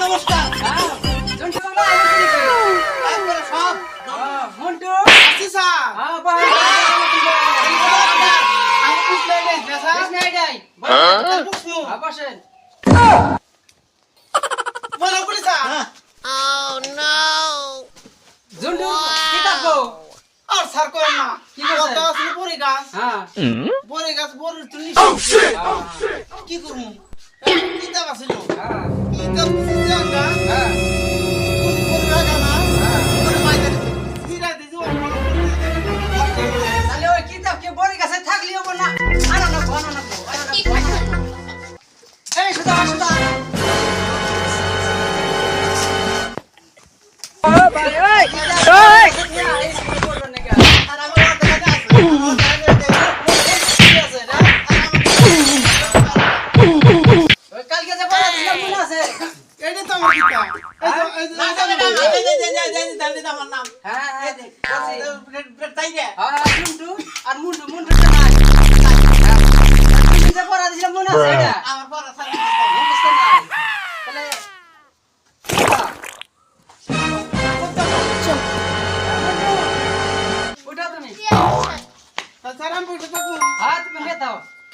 নমস্কার ঝন্টু স্যার করেন না? কি করছে? কত আসলে বড়ি গাছ। হ্যাঁ। বড়ি গাছ বড়ি তুলি হ্যাঁ কি করব? কি দাম আছিল হ্যাঁ।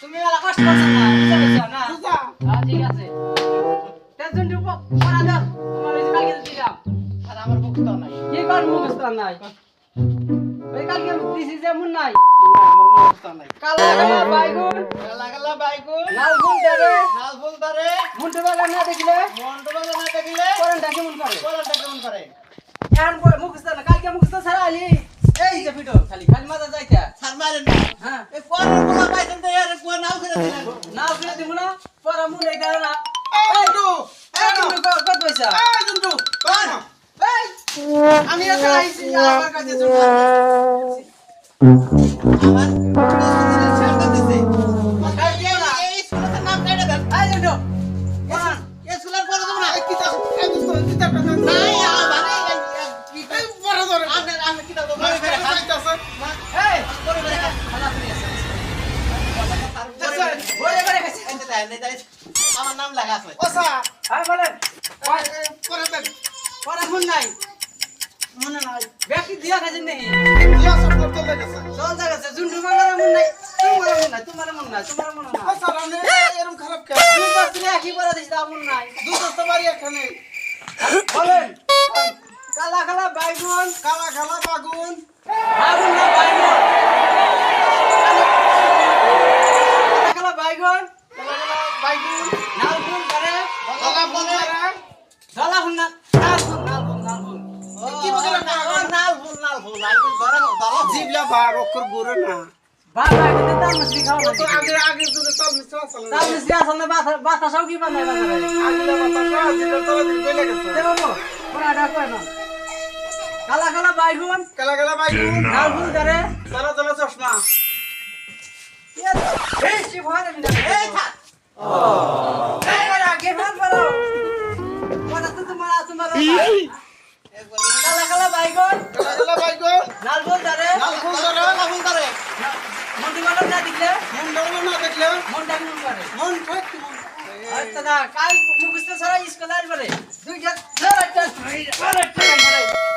তুমি হ্যাঁ কষ্ট করছ না হ্যাঁ ঠিক আছে টেনশন টুকু পড়া দাও কি কর মুখস্থ নাই? ওই কালকে দিছি যেমন নাই? বক্তব্য নাই কালা কালা বাইগুন। লাল ফুল দেবে লাল ফুল ধরে। মুন্টু বাগান না দেখলে? মন্ড বাজা না দেখিলে? করেনটা কেমন করে? কোলাটা কেমন করে? এখন মুখস্থ না কালকে মুখস্থ ছাড়া আলি এই যে ভিডিও খালি খালি মাথা যাইতা। স্যার মারেন না। হ্যাঁ। এই পরের বলা পাইছেন তো এর কুয়া নাও করে দিলেন। না ফিরে দিব না পরে মুন না। এই জন্টু এই কিন্তু কত পয়সা এই জন্টু কোন আমি এত আইছি আমার কাছে জন্য আমার নাম পড়া মানে পড়া লাগা আছে ও স্যার হ্যাঁ বলেন দেন পরে নাই মনে নাই ব্যাকি দিয়া খাইছেন নাকি দিয়া সব করতে লাগেছে চল জায়গাছে জুন্ডু মাগারে মুন নাই। তোমার মুন নাই তোমার মুন নাই তোমার মুন নাই। স্যার আমি এরকম খারাপ কেন? তুমি বাস তুমি একই বলে দিছ মুন নাই। দুটো বাড়ি এখানে। বলেন। কালা কালা বাইগুন কালা কালা বাগুন। আগুন না বাইগুন কালা কালা বাইগুন কালা কালা বাইগুন নাল ফুল করে। না কি জিবলা দেবো কোনা ডাকো না। কালা কালা বাইগুন কালা কালা বাইগুন নাল ফুল করে। তারা তারা চশমা। এই সে ভয় না। এই থাক। काय मुगस्त सरा इसकलार बरे तुझ्या सर अट्टा